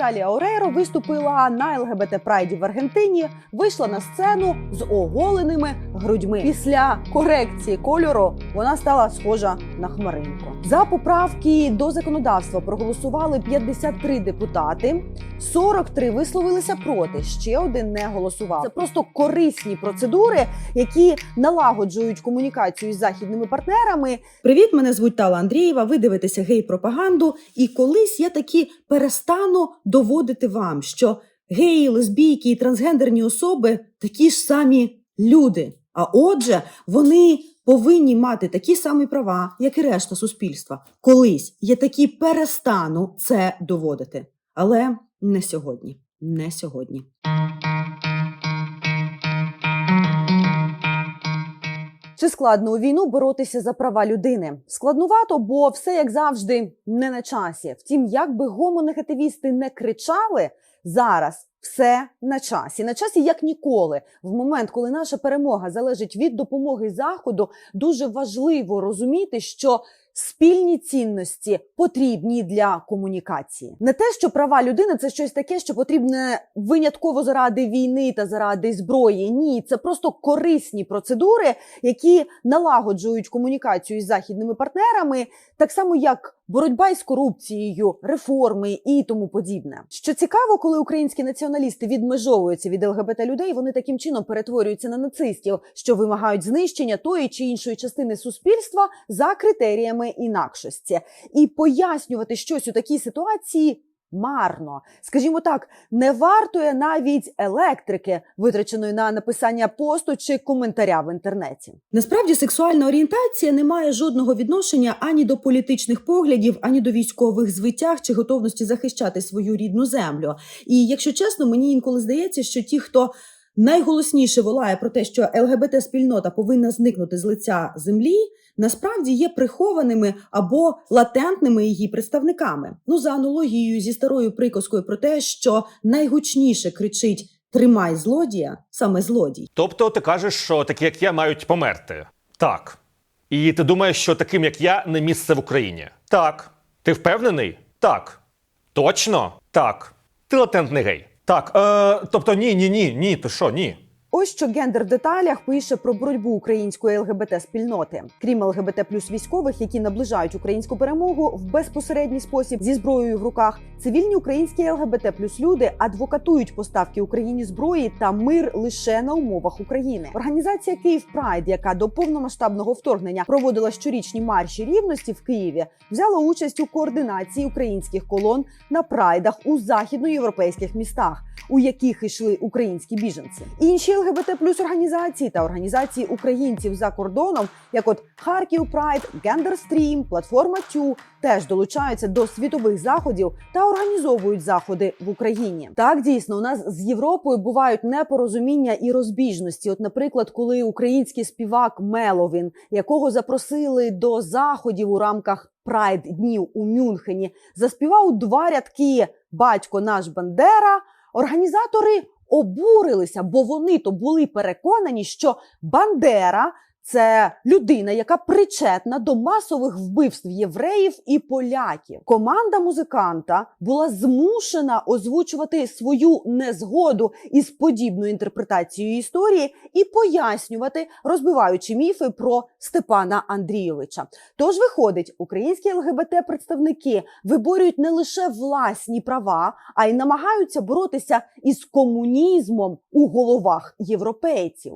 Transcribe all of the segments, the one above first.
Наталія Орейро виступила на ЛГБТ Прайді в Аргентині, вийшла на сцену з оголеними грудьми. Після корекції кольору вона стала схожа на хмаринку. За поправки до законодавства проголосували 53 депутати, 43 висловилися проти. Ще один не голосував. Це просто корисні процедури, які налагоджують комунікацію з західними партнерами. Привіт, мене звуть Тала Андрієва. Ви дивитеся гей-пропаганду. І колись я таки перестану доводити вам, що геї, лесбійки і трансгендерні особи такі ж самі люди. А отже, вони повинні мати такі самі права, як і решта суспільства. Колись я такі перестану це доводити. Але не сьогодні. Не сьогодні. Чи складно у війну боротися за права людини? Складнувато, бо все як завжди не на часі. Втім, як би гомонегативісти не кричали, зараз все на часі. На часі як ніколи. В момент, коли наша перемога залежить від допомоги заходу, дуже важливо розуміти, що спільні цінності потрібні для комунікації. Не те, що права людини це щось таке, що потрібне винятково заради війни та заради зброї. Ні, це просто корисні процедури, які налагоджують комунікацію із західними партнерами, так само як боротьба із корупцією, реформи і тому подібне. Що цікаво, коли українські націоналісти відмежовуються від ЛГБТ людей, вони таким чином перетворюються на нацистів, що вимагають знищення тої чи іншої частини суспільства за критеріями інакшості, і пояснювати щось у такій ситуації. Марно, скажімо так, не вартує навіть електрики, витраченої на написання посту чи коментаря в інтернеті. Насправді сексуальна орієнтація не має жодного відношення ані до політичних поглядів, ані до військових звитяг чи готовності захищати свою рідну землю. І якщо чесно, мені інколи здається, що ті, хто найголосніше волає про те, що ЛГБТ спільнота повинна зникнути з лиця землі, насправді є прихованими або латентними її представниками. Ну за аналогією зі старою приказкою про те, що найгучніше кричить Тримай злодія, саме злодій. Тобто ти кажеш, що такі, як я, мають померти. Так. І ти думаєш, що таким, як я, не місце в Україні? Так. Ти впевнений? Так. Точно? Так. Ти латентний гей. Так. Е, тобто ні, ні, ні, ні, то що, ні. Ось що гендер деталях пише про боротьбу української ЛГБТ спільноти, крім ЛГБТ плюс військових, які наближають українську перемогу в безпосередній спосіб зі зброєю в руках. Цивільні українські ЛГБТ плюс люди адвокатують поставки Україні зброї та мир лише на умовах України. Організація Київ Прайд, яка до повномасштабного вторгнення проводила щорічні марші рівності в Києві, взяла участь у координації українських колон на прайдах у західноєвропейських містах, у яких йшли українські біженці. Інші ЛГБТ плюс організації та організації українців за кордоном, як от Харків Прайд, Гендерстрім, Платформа Тю, теж долучаються до світових заходів та організовують заходи в Україні. Так дійсно у нас з Європою бувають непорозуміння і розбіжності. От, наприклад, коли український співак Меловін, якого запросили до заходів у рамках Прайд днів у Мюнхені, заспівав два рядки Батько наш Бандера. Організатори обурилися, бо вони то були переконані, що Бандера це людина, яка причетна до масових вбивств євреїв і поляків. Команда музиканта була змушена озвучувати свою незгоду із подібною інтерпретацією історії і пояснювати, розбиваючи міфи про Степана Андрійовича. Тож виходить, українські ЛГБТ представники виборюють не лише власні права, а й намагаються боротися із комунізмом у головах європейців.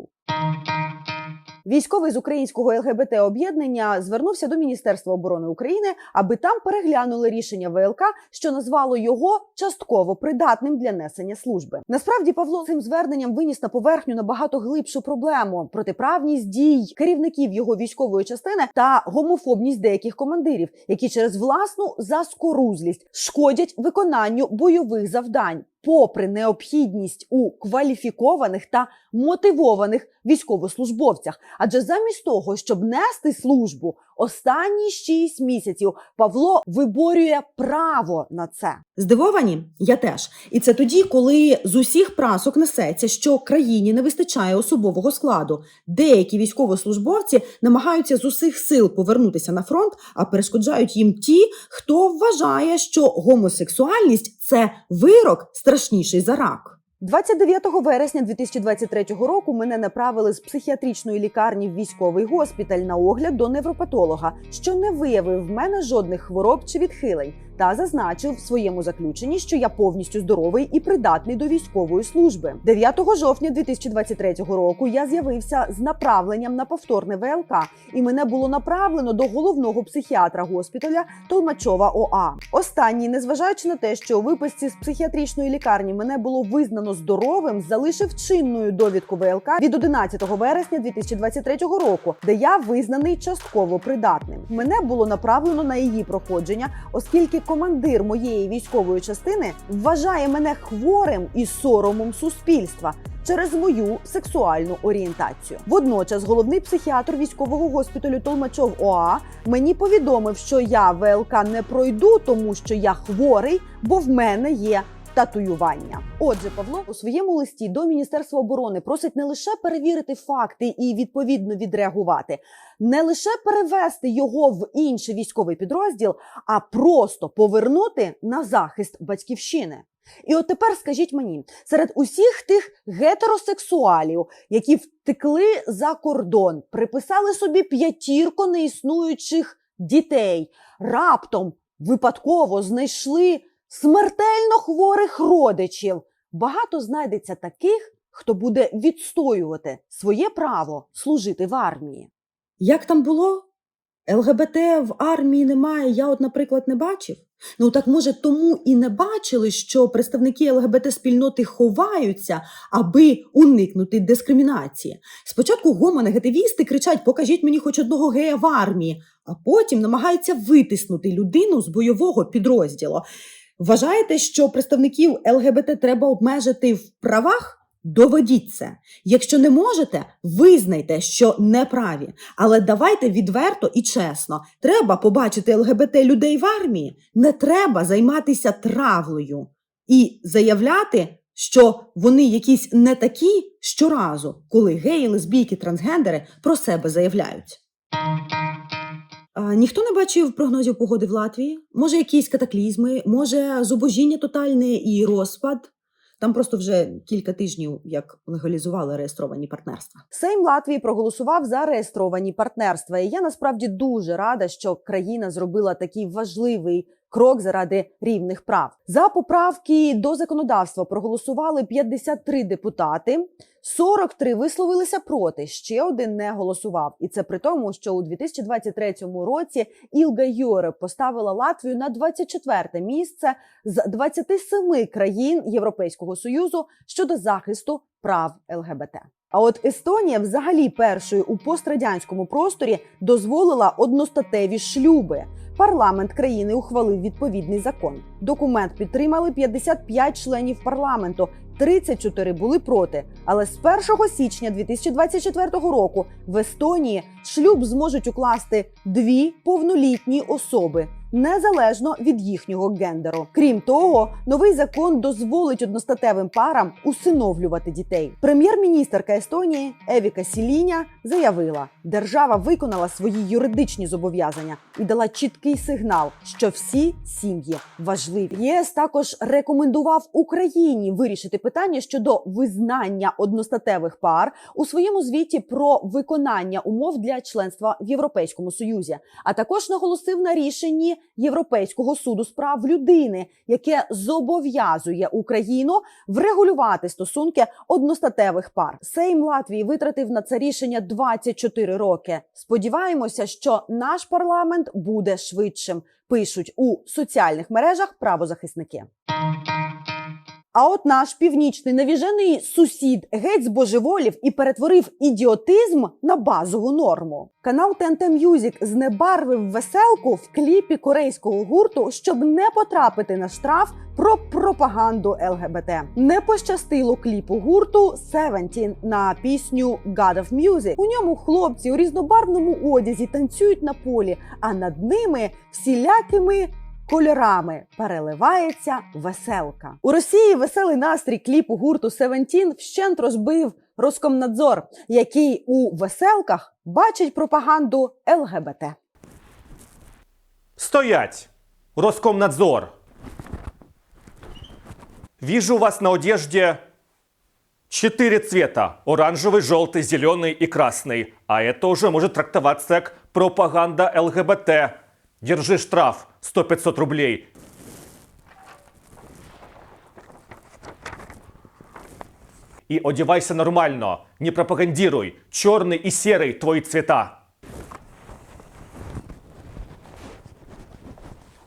Військовий з українського ЛГБТ об'єднання звернувся до Міністерства оборони України, аби там переглянули рішення ВЛК, що назвало його частково придатним для несення служби. Насправді Павло цим зверненням виніс на поверхню набагато глибшу проблему протиправність дій керівників його військової частини та гомофобність деяких командирів, які через власну заскорузлість шкодять виконанню бойових завдань. Попри необхідність у кваліфікованих та мотивованих військовослужбовцях, адже замість того, щоб нести службу, Останні шість місяців Павло виборює право на це. Здивовані? Я теж. І це тоді, коли з усіх прасок несеться, що країні не вистачає особового складу. Деякі військовослужбовці намагаються з усіх сил повернутися на фронт, а перешкоджають їм ті, хто вважає, що гомосексуальність це вирок страшніший за рак. 29 вересня 2023 року мене направили з психіатричної лікарні в військовий госпіталь на огляд до невропатолога, що не виявив в мене жодних хвороб чи відхилень, та зазначив в своєму заключенні, що я повністю здоровий і придатний до військової служби. 9 жовтня 2023 року я з'явився з направленням на повторне ВЛК, і мене було направлено до головного психіатра госпіталя Толмачова ОА. Останній, незважаючи на те, що у виписці з психіатричної лікарні мене було визнано здоровим, залишив чинною довідку ВЛК від 11 вересня 2023 року, де я визнаний частково придатним. Мене було направлено на її проходження, оскільки командир моєї військової частини вважає мене хворим і соромом суспільства. Через мою сексуальну орієнтацію. Водночас головний психіатр військового госпіталю Толмачов ОА мені повідомив, що я ВЛК не пройду, тому що я хворий, бо в мене є татуювання. Отже, Павло у своєму листі до Міністерства оборони просить не лише перевірити факти і відповідно відреагувати, не лише перевести його в інший військовий підрозділ, а просто повернути на захист батьківщини. І от тепер скажіть мені, серед усіх тих гетеросексуалів, які втекли за кордон, приписали собі п'ятірко неіснуючих дітей, раптом випадково знайшли смертельно хворих родичів. Багато знайдеться таких, хто буде відстоювати своє право служити в армії. Як там було? ЛГБТ в армії немає, я, от, наприклад, не бачив. Ну так може тому і не бачили, що представники ЛГБТ спільноти ховаються, аби уникнути дискримінації. Спочатку гомонегативісти кричать: покажіть мені хоч одного гея в армії, а потім намагаються витиснути людину з бойового підрозділу. Вважаєте, що представників ЛГБТ треба обмежити в правах? Доведіть це. Якщо не можете, визнайте, що не праві. Але давайте відверто і чесно. Треба побачити ЛГБТ людей в армії. Не треба займатися травлею і заявляти, що вони якісь не такі щоразу, коли геї, лесбійки, трансгендери про себе заявляють. Ніхто не бачив прогнозів погоди в Латвії? Може, якісь катаклізми, може, зубожіння тотальне і розпад. Там просто вже кілька тижнів як легалізували реєстровані партнерства. Сейм Латвії проголосував за реєстровані партнерства. І я насправді дуже рада, що країна зробила такий важливий крок заради рівних прав. За поправки до законодавства проголосували 53 депутати. 43 висловилися проти, ще один не голосував. І це при тому, що у 2023 році Ілга Йореб поставила Латвію на 24 місце з 27 країн Європейського союзу щодо захисту прав ЛГБТ. А от Естонія, взагалі, першою у пострадянському просторі дозволила одностатеві шлюби. Парламент країни ухвалив відповідний закон. Документ підтримали 55 членів парламенту. 34 були проти. Але з 1 січня 2024 року в Естонії шлюб зможуть укласти дві повнолітні особи незалежно від їхнього гендеру. Крім того, новий закон дозволить одностатевим парам усиновлювати дітей. Прем'єр-міністерка Естонії Евіка Сіліня заявила, держава виконала свої юридичні зобов'язання і дала чіткий сигнал, що всі сім'ї важливі. ЄС також рекомендував Україні вирішити питання щодо визнання одностатевих пар у своєму звіті про виконання умов для членства в Європейському Союзі, а також наголосив на рішенні Європейського суду з прав людини, яке зобов'язує Україну врегулювати стосунки одностатевих пар. Сейм Латвії витратив на це рішення 24 роки. Сподіваємося, що наш парламент буде швидшим. Пишуть у соціальних мережах правозахисники. А от наш північний навіжений сусід геть збожеволів і перетворив ідіотизм на базову норму. Канал TNT Music знебарвив веселку в кліпі корейського гурту, щоб не потрапити на штраф про пропаганду ЛГБТ. Не пощастило кліпу гурту Seventeen на пісню God of Music. У ньому хлопці у різнобарвному одязі танцюють на полі, а над ними всілякими кольорами переливається веселка. У Росії веселий настрій кліпу гурту Seventeen вщент розбив Роскомнадзор, який у веселках бачить пропаганду ЛГБТ. Стоять! Роскомнадзор! Вижу у вас на одежде четыре цвета. Оранжевый, желтый, зеленый и красный. А это уже может трактоваться как пропаганда ЛГБТ. Держи штраф 100-500 рублей. И одевайся нормально. Не пропагандируй. Черный и серый твои цвета.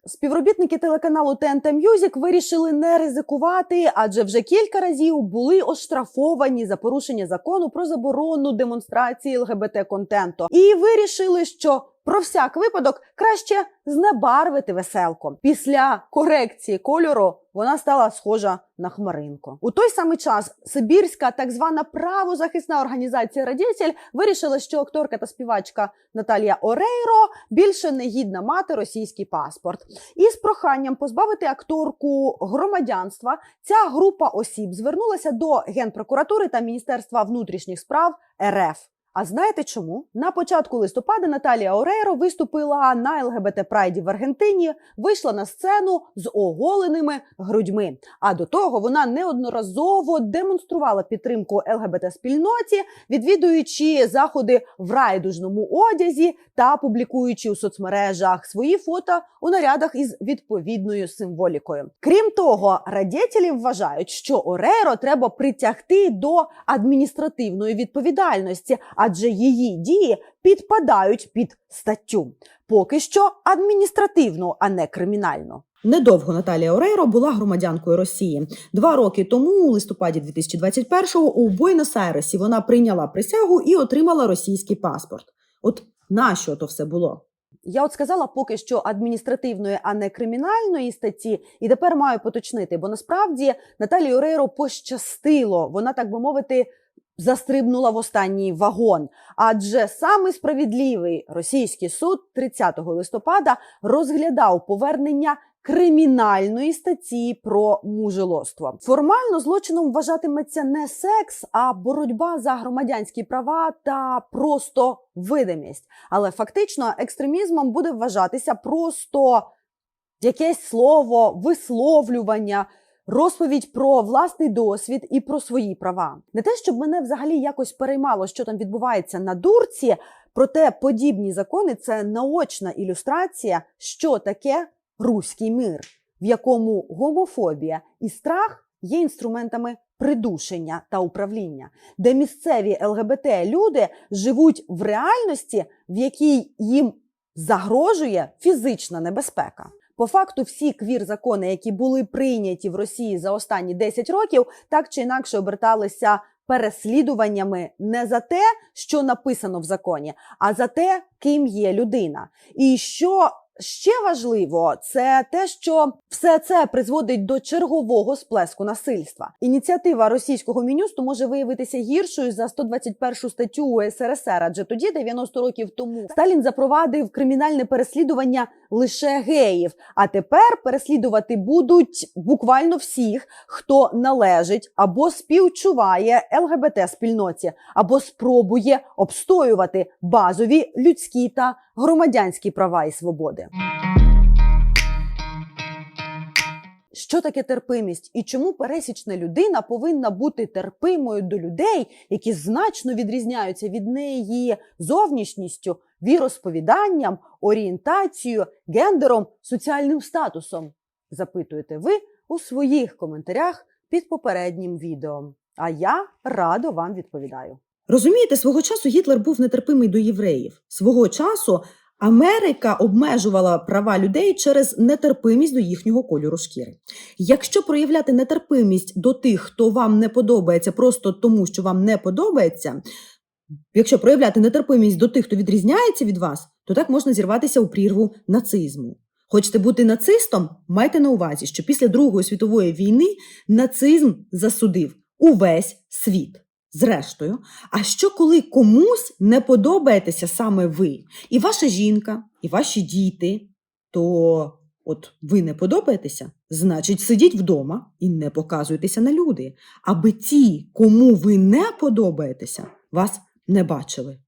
Співробітники телеканалу TNT Music вирішили не ризикувати, адже вже кілька разів були оштрафовані за порушення закону про заборону демонстрації ЛГБТ контенту, і вирішили, що про всяк випадок краще знебарвити веселку. Після корекції кольору вона стала схожа на хмаринку. У той самий час Сибірська так звана правозахисна організація Радітель вирішила, що акторка та співачка Наталія Орейро більше не гідна мати російський паспорт. І з проханням позбавити акторку громадянства ця група осіб звернулася до Генпрокуратури та Міністерства внутрішніх справ РФ. А знаєте чому? На початку листопада Наталія Орейро виступила на ЛГБТ Прайді в Аргентині, вийшла на сцену з оголеними грудьми. А до того вона неодноразово демонструвала підтримку ЛГБТ спільноті, відвідуючи заходи в райдужному одязі та публікуючи у соцмережах свої фото у нарядах із відповідною символікою. Крім того, радітелі вважають, що Орейро треба притягти до адміністративної відповідальності, адже її дії підпадають під статтю. Поки що адміністративну, а не кримінальну. Недовго Наталія Орейро була громадянкою Росії. Два роки тому, у листопаді 2021-го, у Буенос-Айресі вона прийняла присягу і отримала російський паспорт. От нащо то все було? Я от сказала поки що адміністративної, а не кримінальної статті, і тепер маю поточнити, бо насправді Наталії Орейро пощастило. Вона, так би мовити, застрибнула в останній вагон. Адже саме справедливий російський суд 30 листопада розглядав повернення кримінальної статті про мужелоство. Формально злочином вважатиметься не секс, а боротьба за громадянські права та просто видимість. Але фактично екстремізмом буде вважатися просто якесь слово, висловлювання. Розповідь про власний досвід і про свої права. Не те, щоб мене взагалі якось переймало, що там відбувається на дурці, проте подібні закони це наочна ілюстрація, що таке руський мир, в якому гомофобія і страх є інструментами придушення та управління, де місцеві ЛГБТ люди живуть в реальності, в якій їм загрожує фізична небезпека. По факту, всі квір-закони, які були прийняті в Росії за останні 10 років, так чи інакше оберталися переслідуваннями не за те, що написано в законі, а за те, ким є людина. І що ще важливо, це те, що все це призводить до чергового сплеску насильства. Ініціатива російського мінюсту може виявитися гіршою за 121 статтю УСРСР, адже тоді, 90 років тому, Сталін запровадив кримінальне переслідування лише геїв. А тепер переслідувати будуть буквально всіх, хто належить або співчуває ЛГБТ спільноті, або спробує обстоювати базові людські та громадянські права і свободи. Що таке терпимість і чому пересічна людина повинна бути терпимою до людей, які значно відрізняються від неї зовнішністю, віросповіданням, орієнтацією, гендером, соціальним статусом? Запитуєте ви у своїх коментарях під попереднім відео. А я радо вам відповідаю. Розумієте, свого часу Гітлер був нетерпимий до євреїв. Свого часу Америка обмежувала права людей через нетерпимість до їхнього кольору шкіри. Якщо проявляти нетерпимість до тих, хто вам не подобається, просто тому, що вам не подобається, якщо проявляти нетерпимість до тих, хто відрізняється від вас, то так можна зірватися у прірву нацизму. Хочете бути нацистом? Майте на увазі, що після Другої світової війни нацизм засудив увесь світ. Зрештою, а що коли комусь не подобаєтеся саме ви, і ваша жінка, і ваші діти, то от ви не подобаєтеся, значить сидіть вдома і не показуйтеся на люди, аби ті, кому ви не подобаєтеся, вас не бачили.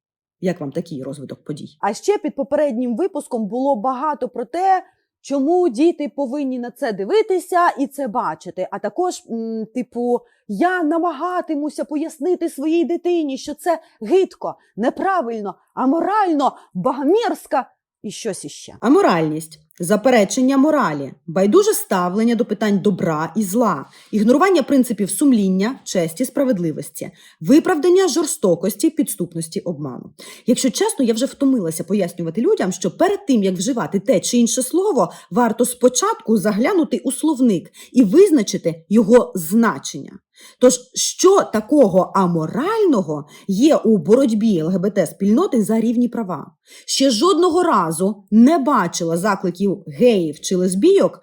Як вам такий розвиток подій? А ще під попереднім випуском було багато про те, чому діти повинні на це дивитися і це бачити. А також, м, типу, я намагатимуся пояснити своїй дитині, що це гидко, неправильно, аморально, багамірська і щось іще. Аморальність, заперечення моралі, байдуже ставлення до питань добра і зла, ігнорування принципів сумління, честі, справедливості, виправдання жорстокості, підступності, обману. Якщо чесно, я вже втомилася пояснювати людям, що перед тим як вживати те чи інше слово, варто спочатку заглянути у словник і визначити його значення. Тож, що такого аморального є у боротьбі ЛГБТ спільноти за рівні права? Ще жодного разу не бачила закликів геїв чи лесбійок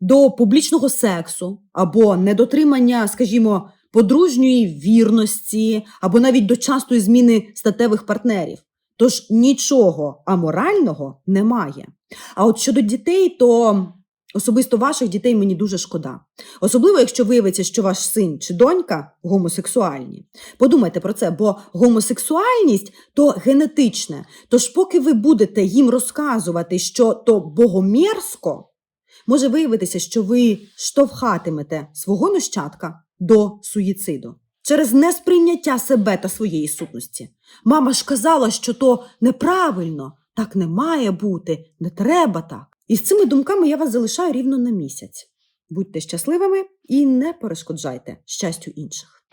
до публічного сексу або недотримання, скажімо, подружньої вірності, або навіть до частої зміни статевих партнерів. Тож нічого аморального немає. А от щодо дітей, то особисто ваших дітей мені дуже шкода. Особливо, якщо виявиться, що ваш син чи донька гомосексуальні. Подумайте про це, бо гомосексуальність то генетичне. Тож, поки ви будете їм розказувати, що то богомерзко, може виявитися, що ви штовхатимете свого нащадка до суїциду через несприйняття себе та своєї сутності. Мама ж казала, що то неправильно, так не має бути, не треба так. І з цими думками я вас залишаю рівно на місяць. Будьте щасливими і не перешкоджайте щастю інших.